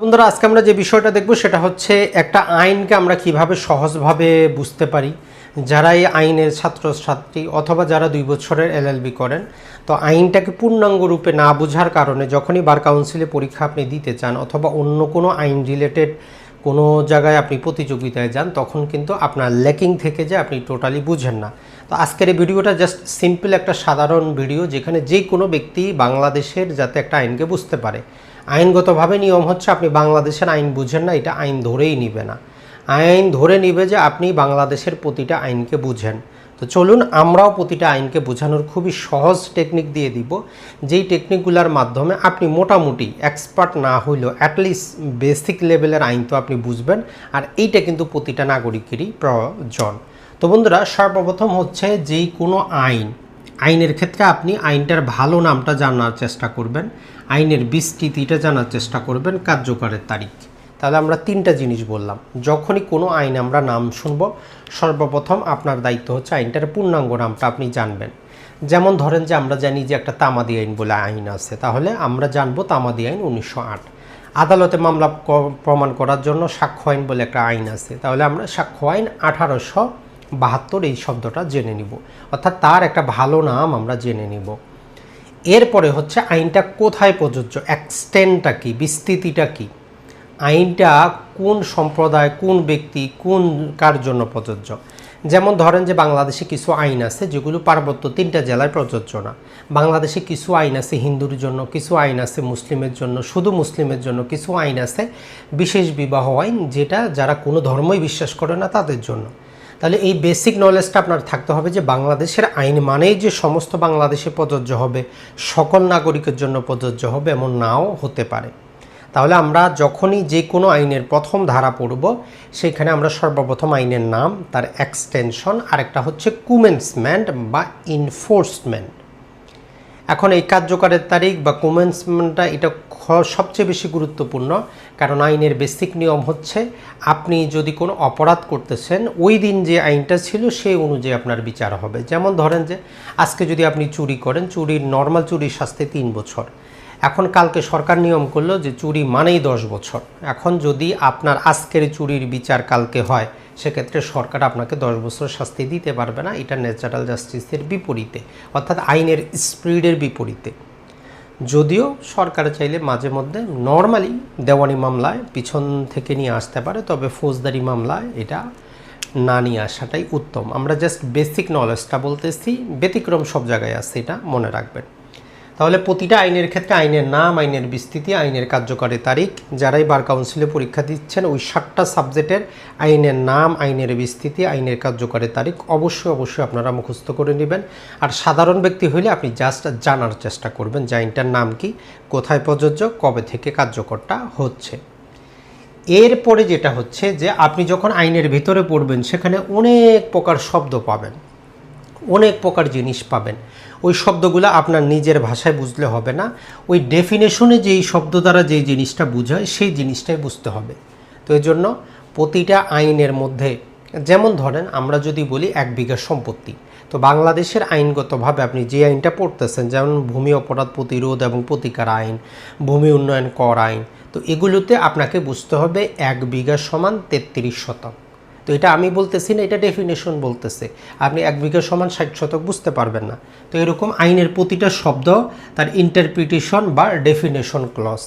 বন্ধুরা, আজকে আমরা যে বিষয়টা দেখব সেটা হচ্ছে একটা আইনকে আমরা কীভাবে সহজভাবে বুঝতে পারি। যারা এই আইনের ছাত্রছাত্রী অথবা যারা দুই বছরের এলএলবি করেন, তো আইনটাকে পূর্ণাঙ্গ রূপে না বোঝার কারণে যখনই বার কাউন্সিলে পরীক্ষা আপনি দিতে চান অথবা অন্য কোনো আইন রিলেটেড কোনো জায়গায় আপনি প্রতিযোগিতায় যান, তখন কিন্তু আপনার ল্যাকিং থেকে যে আপনি টোটালি বুঝেন না। তো আজকের এই ভিডিওটা জাস্ট সিম্পল একটা সাধারণ ভিডিও যেখানে যে কোনো ব্যক্তি বাংলাদেশের যাতে একটা আইনকে বুঝতে পারে। আইনগতভাবে নিয়ম হচ্ছে আপনি বাংলাদেশের আইন বুঝেন না, এটা আইন ধরেই নিবে না। আইন ধরে নিবে যে আপনি বাংলাদেশের প্রতিটা আইনকে বুঝেন। তো চলুন, আমরাও প্রতিটা আইনকে বোঝানোর খুবই সহজ টেকনিক দিয়ে দিব, যেই টেকনিকগুলোর মাধ্যমে আপনি মোটামুটি এক্সপার্ট না হইলেও অ্যাটলিস্ট বেসিক লেভেলের আইন তো আপনি বুঝবেন, আর এইটা কিন্তু প্রতিটা নাগরিকেরই প্রয়োজন। তো বন্ধুরা, সর্বপ্রথম হচ্ছে যেই কোনো আইন আইনের ক্ষেত্রে আপনি আইনটার ভালো নামটা জানার চেষ্টা করবেন, আইনের বিস্তৃতিটা জানার চেষ্টা করবেন কার্যকরের তারিখ। তাহলে আমরা তিনটা জিনিস বললাম। যখনই কোনো আইন আমরা নাম শুনব, সর্বপ্রথম আপনার দায়িত্ব হচ্ছে আইনটার পূর্ণাঙ্গ নামটা আপনি জানবেন। যেমন ধরেন যে আমরা জানি যে একটা তামাদি আইন বলে আইন আছে, তাহলে আমরা জানব তামাদি আইন উনিশশো আট। আদালতে মামলা প্রমাণ করার জন্য সাক্ষ্য আইন বলে একটা আইন আছে, তাহলে আমরা সাক্ষ্য আইন আঠারোশো বাহাত্তর এই শব্দটা জেনে নিব। অর্থাৎ তার একটা ভালো নাম আমরা জেনে নিব। এরপরে হচ্ছে আইনটা কোথায় প্রযোজ্য? এক্সটেন্টটা কি? বিস্তৃতিটা কি? আইনটা কোন সম্প্রদায়, কোন ব্যক্তি, কোন কার জন্য প্রযোজ্য? যেমন ধরেন যে বাংলাদেশে কিছু আইন আছে যেগুলো পার্বত্য তিনটা জেলায় প্রযোজ্য না। বাংলাদেশে কিছু আইন আছে হিন্দুর জন্য, কিছু আইন আছে মুসলিমের জন্য, শুধু মুসলিমের জন্য কিছু আইন আছে বিশেষ বিবাহ আইন যেটা যারা কোনো ধর্মই বিশ্বাস করে না তাদের জন্য। তাহলে এই বেসিক নলেজটা আপনার থাকতে হবে যে বাংলাদেশের আইন মানেই যে সমস্ত বাংলাদেশে প্রযোজ্য হবে, সকল নাগরিকের জন্য প্রযোজ্য হবে এমন নাও হতে পারে। তাহলে আমরা যখনই যে কোনো আইনের প্রথম ধারা পড়ব, সেখানে আমরা সর্বপ্রথম আইনের নাম, তার এক্সটেনশন আরেকটা হচ্ছে কুমেন্সমেন্ট বা ইনফোর্সমেন্ট এখন এই কার্যকরের তারিখ বা কমেন্সমেন্টটা এটা সবচেয়ে বেশি গুরুত্বপূর্ণ, কারণ আইনের বেসিক নিয়ম হচ্ছে আপনি যদি কোনো অপরাধ করতেছেন, ওই দিন যে আইনটা ছিল সেই অনুযায়ী আপনার বিচার হবে। যেমন ধরেন যে, আজকে যদি আপনি চুরি করেন, চুরির নর্মাল চুরির শাস্তি তিন বছর। এখন কালকে সরকার নিয়ম করল যে চুরি মানেই দশ বছর। এখন যদি আপনার আজকের চুরির বিচার কালকে হয় সেক্ষেত্রে সরকার আপনাকে দশ বছর শাস্তি দিতে পারবে না, এটা ন্যাচারাল জাস্টিসের বিপরীতে, অর্থাৎ আইনের স্পিডের বিপরীতে। যদিও সরকার চাইলে মাঝে মধ্যে নর্মালি দেওয়ানি মামলায় পিছন থেকে নিয়ে আসতে পারে, তবে ফৌজদারি মামলায় এটা না নিয়ে আসাটাই উত্তম। আমরা জাস্ট বেসিক নলেজটা বলতেছি, ব্যতিক্রম সব জায়গায় আছে, এটা মনে রাখবেন। তাহলে প্রতিটা আইনের ক্ষেত্রে আইনের নাম, আইনের বিস্তৃতি, আইনের কার্যকরী তারিখ, যারাই বার কাউন্সিলে পরীক্ষা দিচ্ছেন, ওই সাতটা সাবজেক্টের আইনের নাম, আইনের বিস্তৃতি, আইনের কার্যকরী তারিখ অবশ্যই অবশ্যই আপনারা মুখস্থ করে নেবেন। আর সাধারণ ব্যক্তি হলে আপনি জাস্ট জানার চেষ্টা করবেন যে আইনটার নাম কি, কোথায় প্রযোজ্য, কবে থেকে কার্যকরটা হচ্ছে। এরপরে যেটা হচ্ছে যে আপনি যখন আইনের ভিতরে পড়বেন, সেখানে অনেক প্রকার শব্দ পাবেন। অনেক প্রকার জিনিস পাবেন। ওই শব্দগুলো আপনার নিজের ভাষায় বুঝলে হবে না। ওই ডেফিনেশনে যেই শব্দ দ্বারা যেই জিনিসটা বোঝায়, সেই জিনিসটাই বুঝতে হবে। তো এই জন্য প্রতিটা আইনের মধ্যে, যেমন ধরেন আমরা যদি বলি এক বিঘা সম্পত্তি, তো বাংলাদেশের আইনগতভাবে আপনি যে আইনটা পড়তেছেন, যেমন ভূমি অপরাধ প্রতিরোধ এবং প্রতিকার আইন, ভূমি উন্নয়ন কর আইন, তো এগুলোতে আপনাকে বুঝতে হবে এক বিঘা সমান তেত্রিশ শতক তো এটা আমি বলতেছি না, এটা ডেফিনেশন বলতেছে। আপনি এক বিঘা সমান ষাট শতক বুঝতে পারবেন না। তো এরকম আইনের প্রতিটা শব্দ তার ইন্টারপ্রিটেশন বা ডেফিনেশন ক্লস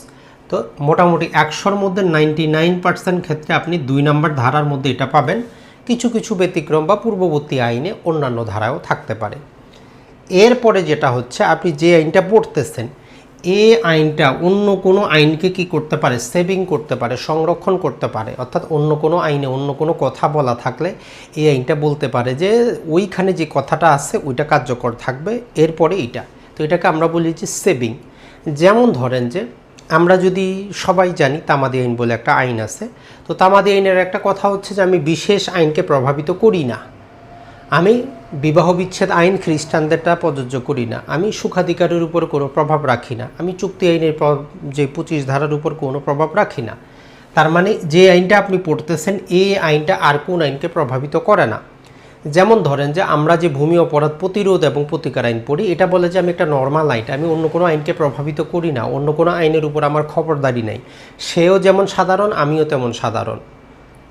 তো মোটামুটি একশোর মধ্যে নাইনটি নাইন পার্সেন্ট ক্ষেত্রে আপনি দুই নম্বর ধারার মধ্যে এটা পাবেন। কিছু কিছু ব্যতিক্রম বা পূর্ববর্তী আইনে অন্যান্য ধারাও থাকতে পারে। এরপরে যেটা হচ্ছে, আপনি যে আইনটা পড়তেছেন এই আইনটা অন্য কোনো আইনকে কি করতে পারে? সেভিং করতে পারে, সংরক্ষণ করতে পারে। অর্থাৎ অন্য কোনো আইনে অন্য কোনো কথা বলা থাকলে এই আইনটা বলতে পারে যে ওইখানে যে কথাটা আছে ওইটা কার্যকর থাকবে, এরপরে এইটা। তো এটাকে আমরা বলি যে সেভিং যেমন ধরেন যে আমরা যদি সবাই জানি তামাদি আইন বলে একটা আইন আছে, তো তামাদি আইনের একটা কথা হচ্ছে যে আমি বিশেষ আইনকে প্রভাবিত করি না। আমি বিবাহ বিচ্ছেদ আইন খ্রিস্টানদেরটা প্রযোজ্য করি না। আমি সুখাধিকারের উপর কোনো প্রভাব রাখি না। আমি চুক্তি আইনের যে পঁচিশ ধারার উপর কোনো প্রভাব রাখি না। তার মানে যে আইনটা আপনি পড়তেছেন, এই আইনটা আর কোন আইনকে প্রভাবিত করে না। যেমন ধরেন যে আমরা যে ভূমি অপরাধ প্রতিরোধ এবং প্রতিকার আইন পড়ি, এটা বলে যে আমি একটা নর্মাল আইন, আমি অন্য কোনো আইনকে প্রভাবিত করি না। অন্য কোনো আইনের উপর আমার খবরদারি নাই। সেও যেমন সাধারণ, আমিও তেমন সাধারণ।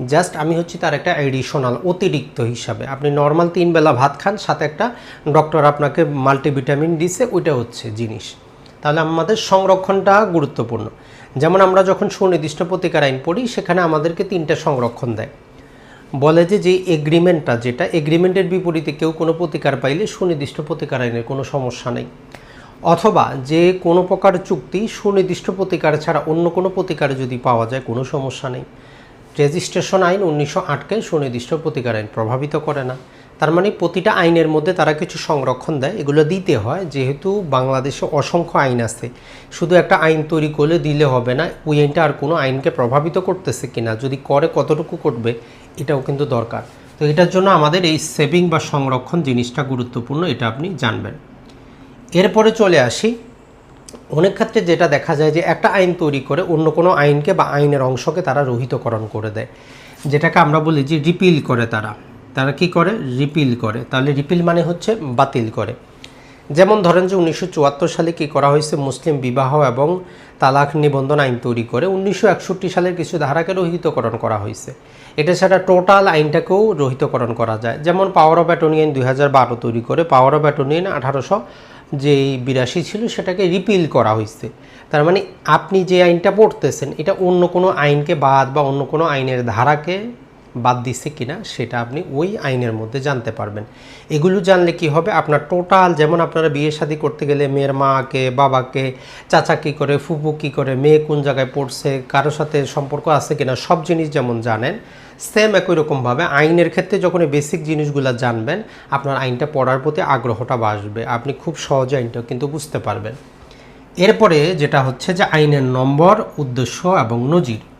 জাস্ট আমি হচ্ছি তার একটা অ্যাডিশনাল অতিরিক্ত হিসাবে। আপনি নর্মাল তিন বেলা ভাত খান, সাথে একটা ডক্টর আপনাকে মাল্টিভিটামিন দিছে, ওইটা হচ্ছে জিনিস। তাহলে আমাদের সংরক্ষণটা গুরুত্বপূর্ণ। যেমন আমরা যখন সুনির্দিষ্ট প্রতিকার আইন পড়ি, সেখানে আমাদেরকে তিনটা সংরক্ষণ দেয়। বলে যে যে এগ্রিমেন্টটা যেটা এগ্রিমেন্টের বিপরীতে কেউ কোনো প্রতিকার পাইলে সুনির্দিষ্ট প্রতিকার আইনের কোনো সমস্যা নেই। অথবা যে কোনো প্রকার চুক্তি সুনির্দিষ্ট প্রতিকার ছাড়া অন্য কোনো প্রতিকার যদি পাওয়া যায়, কোনো সমস্যা নেই। রেজিস্ট্রেশন আইন উনিশশো আটকে সুনির্দিষ্ট প্রতিকার আইন প্রভাবিত করে না। তার মানে প্রতিটা আইনের মধ্যে তারা কিছু সংরক্ষণ দেয়, এগুলো দিতে হয়। যেহেতু বাংলাদেশে অসংখ্য আইন আছে, শুধু একটা আইন তৈরি করলে দিলে হবে না, ওই আইনটা আর কোনো আইনকে প্রভাবিত করতেছে কিনা, যদি করে কতটুকু করবে, এটাও কিন্তু দরকার। তো এটার জন্য আমাদের এই সেভিং বা সংরক্ষণ জিনিসটা গুরুত্বপূর্ণ, এটা আপনি জানবেন। এরপরে চলে আসি অনেক ক্ষেত্রে যেটা দেখা যায় যে একটা আইন তৈরি করে অন্য কোনো আইনকে বা আইনের অংশকে তারা রহিতকরণ করে দেয়। যেটাকে আমরা বলি যে রিপিল করে তারা। তারা কি করে? রিপিল করে। তাহলে রিপিল মানে হচ্ছে বাতিল করে। যেমন ধরেন যে উনিশশো চুয়াত্তর সালে কি করা হয়েছে? মুসলিম বিবাহ এবং তালাক নিবন্ধন আইন তৈরি করে উনিশশো একষট্টি সালের কিছু ধারাকে রহিতকরণ করা হয়েছে। এটা ছাড়া টোটাল আইনটাকেও রহিতকরণ করা যায়। যেমন পাওয়ার অফ অ্যাটর্নি দুই তৈরি করে। পাওয়ার অফ অ্যাটর্নি আঠারোশো যে বিরাশি ছিল সেটাকে রিপিল করা হয়েছে। তার মানে আপনি যে আইনটা পড়তেছেন, এটা অন্য কোনো আইনকে বাদ বা অন্য কোনো আইনের ধারাকে বাদ দিচ্ছে কিনা সেটা আপনি ওই আইনের মধ্যে জানতে পারবেন। এগুলো জানলে কি হবে? আপনার টোটাল যেমন আপনারা বিয়ে শাদী করতে গেলে মেয়ের মাকে, বাবাকে, চাচা কী করে, ফুপু কী করে, মেয়ে কোন জায়গায় পড়ছে, কারোর সাথে সম্পর্ক আছে কিনা, সব জিনিস যেমন জানেন সেম একই রকমভাবে আইনের ক্ষেত্রে যখন এই বেসিক জিনিসগুলো জানবেন, আপনার আইনটা পড়ার প্রতি আগ্রহটা বাসবে আপনি খুব সহজে আইনটা কিন্তু বুঝতে পারবেন। এরপরে যেটা হচ্ছে যে আইনের নম্বর, উদ্দেশ্য এবং নজির।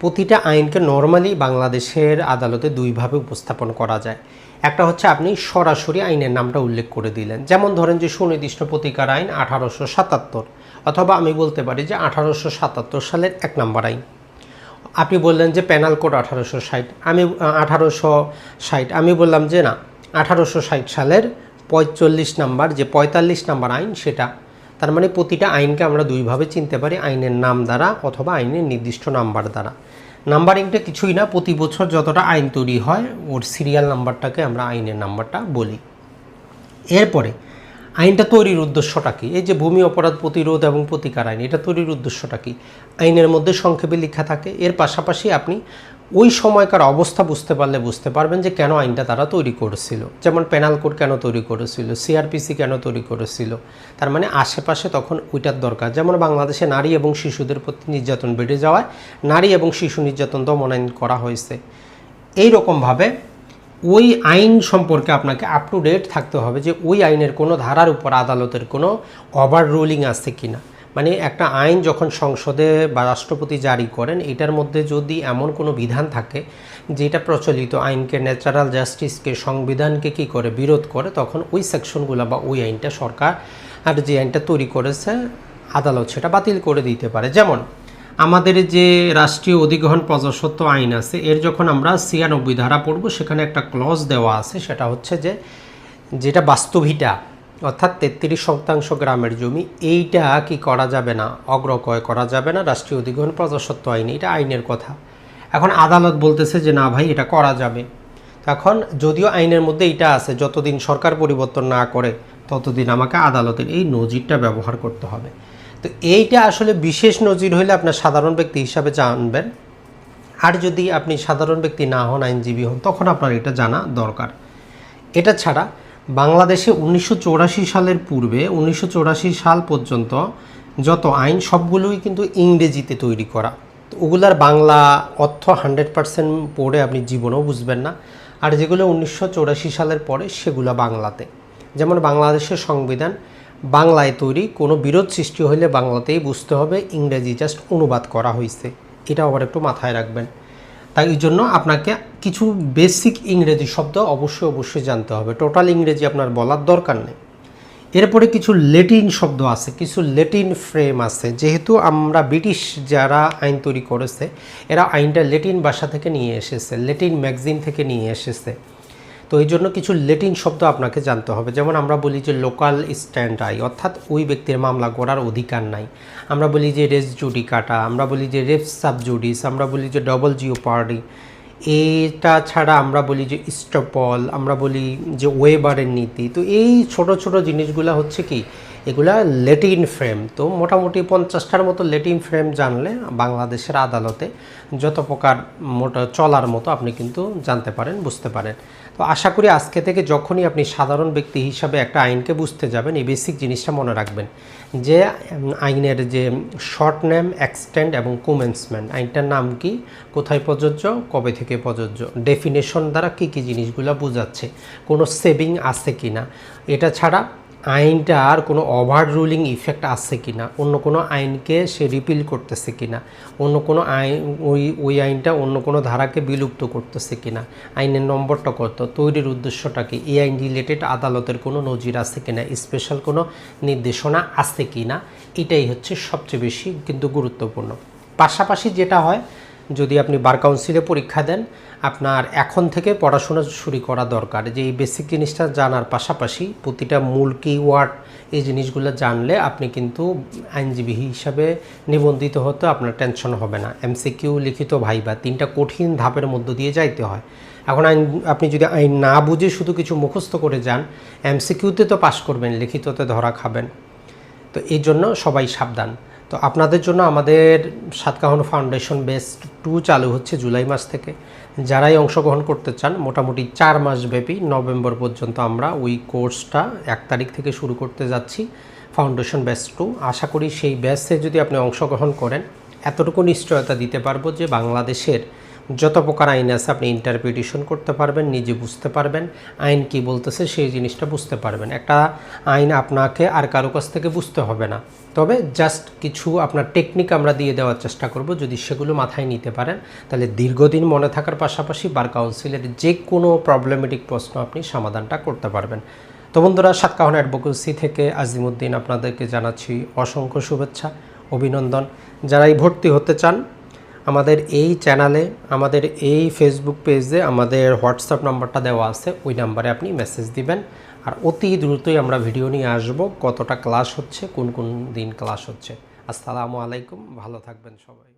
প্রতিটা আইনকে নর্মালি বাংলাদেশের আদালতে দুইভাবে উপস্থাপন করা যায়। একটা হচ্ছে আপনি সরাসরি আইনের নামটা উল্লেখ করে দিলেন। যেমন ধরেন যে সুনির্দিষ্ট প্রতিকার আইন আঠারোশো সাতাত্তর, অথবা আমি বলতে পারি যে আঠারোশো সাতাত্তর সালের এক নম্বর আইন। আপনি বললেন যে প্যানাল কোড আঠারোশো ষাট, আমি, আঠারোশো ষাট, আমি বললাম যে না, আঠারোশো ষাট সালের পঁয়তাল্লিশ নাম্বার, যে পঁয়তাল্লিশ নাম্বার আইন সেটা, তার মানে প্রতিটা আইনকে আমরা দুইভাবে চিনতে পারি, আইনের নাম দ্বারা অথবা আইনের নির্দিষ্ট নাম্বার দ্বারা। নাম্বারিংটা কিছুই না, প্রতি বছর যতটা আইন তৈরি হয়, ওর সিরিয়াল নাম্বারটাকে আমরা আইনের নাম্বারটা বলি। এরপরে, আইনটা তৈরির উদ্দেশ্যটা কী? এই যে ভূমি অপরাধ প্রতিরোধ এবং প্রতিকার আইন, এটা তৈরির উদ্দেশ্যটা কী? আইনের মধ্যে সংক্ষেপে লেখা থাকে। এর পাশাপাশি আপনি ওই সময়কার অবস্থা বুঝতে পারলে বুঝতে পারবেন যে কেন আইনটা তারা তৈরি করেছিল। যেমন পেনাল কোড কেন তৈরি করেছিল সিআরপিসি কেন তৈরি করেছিল। তার মানে আশেপাশে তখন ওইটার দরকার। যেমন বাংলাদেশে নারী এবং শিশুদের প্রতি নির্যাতন বেড়ে যাওয়ায় নারী এবং শিশু নির্যাতন দমন আইন করা হয়েছে। এই রকমভাবে ওই আইন সম্পর্কে আপনাকে আপ টু ডেট থাকতে হবে যে ওই আইনের কোনো ধারার উপর আদালতের কোনো ওভার রুলিং আছে কি না মানে একটা আইন যখন সংসদে বা রাষ্ট্রপতি জারি করেন, এটার মধ্যে যদি এমন কোনো বিধান থাকে যেটা প্রচলিত আইনকে, ন্যাচারাল জাস্টিসকে, সংবিধানকে কি করে বিরোধ করে, তখন ওই সেকশনগুলো বা ওই আইনটা সরকার আর যে আইনটা তৈরি করেছে, আদালত সেটা বাতিল করে দিতে পারে। যেমন আমাদের যে রাষ্ট্রীয় অধিগ্রহণ প্রজাসত্ব আইন আছে, এর যখন আমরা ছিয়ানব্বই ধারা পড়ব, সেখানে একটা ক্লজ দেওয়া আছে, সেটা হচ্ছে যে, যেটা বাস্তবিটা অর্থাৎ তেত্রিশ শতাংশ গ্রামের জমি, এইটা কি করা যাবে না? অগ্রক্রয় করা যাবে না, রাষ্ট্রীয় অধিগ্রহণ প্রজাসত্ব আইন, এটা আইনের কথা। এখন আদালত বলতেছে যে, না ভাই, এটা করা যাবে। এখন যদিও আইনের মধ্যে এটা আছে, যতদিন সরকার পরিবর্তন না করে, ততদিন আমাকে আদালতের এই নজিরটা ব্যবহার করতে হবে। তো এইটা আসলে বিশেষ নজির হলে আপনার সাধারণ ব্যক্তি হিসাবে জানবেন। আর যদি আপনি সাধারণ ব্যক্তি না হন, আইনজীবী হন, তখন আপনার এটা জানা দরকার। এটা ছাড়া বাংলাদেশে উনিশশো চুরাশি সালের পূর্বে, উনিশশো চুরাশি সাল পর্যন্ত যত আইন, সবগুলোই কিন্তু ইংরেজিতে তৈরি করা। তো ওগুলার বাংলা অর্থ হান্ড্রেড পারসেন্ট পড়ে আপনি জীবনেও বুঝবেন না। আর যেগুলো উনিশশো চুরাশি সালের পরে, সেগুলো বাংলাতে। যেমন বাংলাদেশের সংবিধান, বাংলায় তৈরি, কোনো বিরোধ সৃষ্টি হলে বাংলাতেই বুঝতে হবে, ইংরেজি জাস্ট অনুবাদ করা হয়েছে এটা আবার একটু মাথায় রাখবেন। তাই জন্য আপনাকে কিছু বেসিক ইংরেজি শব্দ অবশ্যই অবশ্যই জানতে হবে। টোটাল ইংরেজি আপনার বলার দরকার নেই। এরপরে কিছু লেটিন শব্দ আছে, কিছু লেটিন ফ্রেম আছে। যেহেতু আমরা ব্রিটিশ যারা আইন তৈরি করেছে, এরা আইনটা লেটিন ভাষা থেকে নিয়ে এসেছে লেটিন ম্যাগজিন থেকে নিয়ে এসেছে। তো এই জন্য কিছু লেটিন শব্দ আপনাকে জানতে হবে। যেমন আমরা বলি যে লোকাল স্ট্যান্ড আই, অর্থাৎ ওই ব্যক্তির মামলা করার অধিকার নাই। আমরা বলি যে রেস জুডি কাটা, আমরা বলি যে রেফ সাব জুডিস, আমরা বলি যে ডবল জিও পার্টি। এটা ছাড়া আমরা বলি যে স্টপল, আমরা বলি যে ওয়েবারের নীতি। তো এই ছোট ছোট জিনিসগুলো হচ্ছে কি, এগুলা লেটিন ফ্রেম। তো মোটামুটি পঞ্চাশটার মতো লেটিন ফ্রেম জানলে বাংলাদেশের আদালতে যত প্রকার মোটা চলার মতো আপনি কিন্তু জানতে পারেন, বুঝতে পারেন। তো আশা করি আজকে থেকে যখনই আপনি সাধারণ ব্যক্তি হিসাবে একটা আইনকে বুঝতে যাবেন, এই বেসিক জিনিসটা মনে রাখবেন। যে আইনের যে শর্ট নেম এক্সটেন্ড এবং কুমেন্সমেন্ট আইনটার নাম কি, কোথায় প্রযোজ্য, কবে থেকে প্রযোজ্য ডেফিনেশন দ্বারা কী কী জিনিসগুলো বোঝাচ্ছে, কোনো সেভিং আছে কি না এটা ছাড়া আইনটার কোনো ওভার রুলিং ইফেক্ট আছে কি না? অন্য কোনো আইনকে সে রিপিল করতেছে কি না? অন্য কোনো আইন, ওই ওই আইনটা অন্য কোনো ধারাকে বিলুপ্ত করতেছে কি না? আইনের নম্বরটা কত? তৈরির উদ্দেশ্যটা কি? এই আইন রিলেটেড আদালতের কোনো নজির আছে কি না? স্পেশাল কোনো নির্দেশনা আছে কি না? এটাই হচ্ছে সবচেয়ে বেশি কিন্তু গুরুত্বপূর্ণ। পাশাপাশি যেটা হয় যদি আপনি বার কাউন্সিলে পরীক্ষা দেন, আপনার এখন থেকে পড়াশোনা শুরু করা দরকার। যে এই বেসিক জিনিসটা জানার পাশাপাশি প্রতিটা মূল কিওয়ার্ড এই জিনিসগুলো জানলে আপনি কিন্তু আইনজীবী হিসাবে নিবন্ধিত হতে আপনার টেনশন হবে না। এমসিকিউ লিখিত ভাইবা তিনটা কঠিন ধাপের মধ্য দিয়ে যাইতে হয়। এখন আইন, আপনি যদি আইন না বুঝে শুধু কিছু মুখস্থ করে যান এমসিকিউতে তো পাশ করবেন, লিখিততে ধরা খাবেন। তো এই জন্য সবাই সাবধান। তো আপনাদের জন্য আমাদের সাতকাহন ফাউন্ডেশন বেস্ট টু চালু হচ্ছে জুলাই মাস থেকে। যারাই অংশগ্রহণ করতে চান, মোটামুটি চার মাস ব্যাপী নভেম্বর পর্যন্ত আমরা ওই কোর্সটা এক তারিখ থেকে শুরু করতে যাচ্ছি ফাউন্ডেশন ব্যাচ টু। আশা করি সেই ব্যাচে যদি আপনি অংশগ্রহণ করেন, এতটুকু নিশ্চয়তা দিতে পারব যে বাংলাদেশের যত প্রকার আইন আছে আপনি ইন্টারপ্রিটেশন করতে পারবেন, নিজে বুঝতে পারবেন, আইন কি বলতেছে সেই জিনিসটা বুঝতে পারবেন। একটা আইন আপনাকে আর কারও কাছ থেকে বুঝতে হবে না। তবে জাস্ট কিছু আপনার টেকনিক আমরা দিয়ে দেওয়ার চেষ্টা করব, যদি সেগুলো মাথায় নিতে পারেন, তাহলে দীর্ঘদিন মনে থাকার পাশাপাশি বার কাউন্সিলের যে কোনো প্রবলেমেটিক প্রশ্ন আপনি সমাধানটা করতে পারবেন। তো বন্ধুরা, সাতকাহন অ্যাডভোকেসি থেকে আজিমুদ্দিন আপনাদেরকে জানাচ্ছি অসংখ্য শুভেচ্ছা, অভিনন্দন। যারাই ভর্তি হতে চান, আমাদের এই চ্যানেলে আমাদের এই ফেসবুক পেজে আমাদের হোয়াটসঅ্যাপ নাম্বারটা দেওয়া আছে, ওই নাম্বারে আপনি মেসেজ দিবেন। আর অতি দ্রুতই আমরা ভিডিও নিয়ে আসব কতটা ক্লাস হচ্ছে, কোন কোন দিন ক্লাস হচ্ছে। আসসালামু আলাইকুম, ভালো থাকবেন সবাই।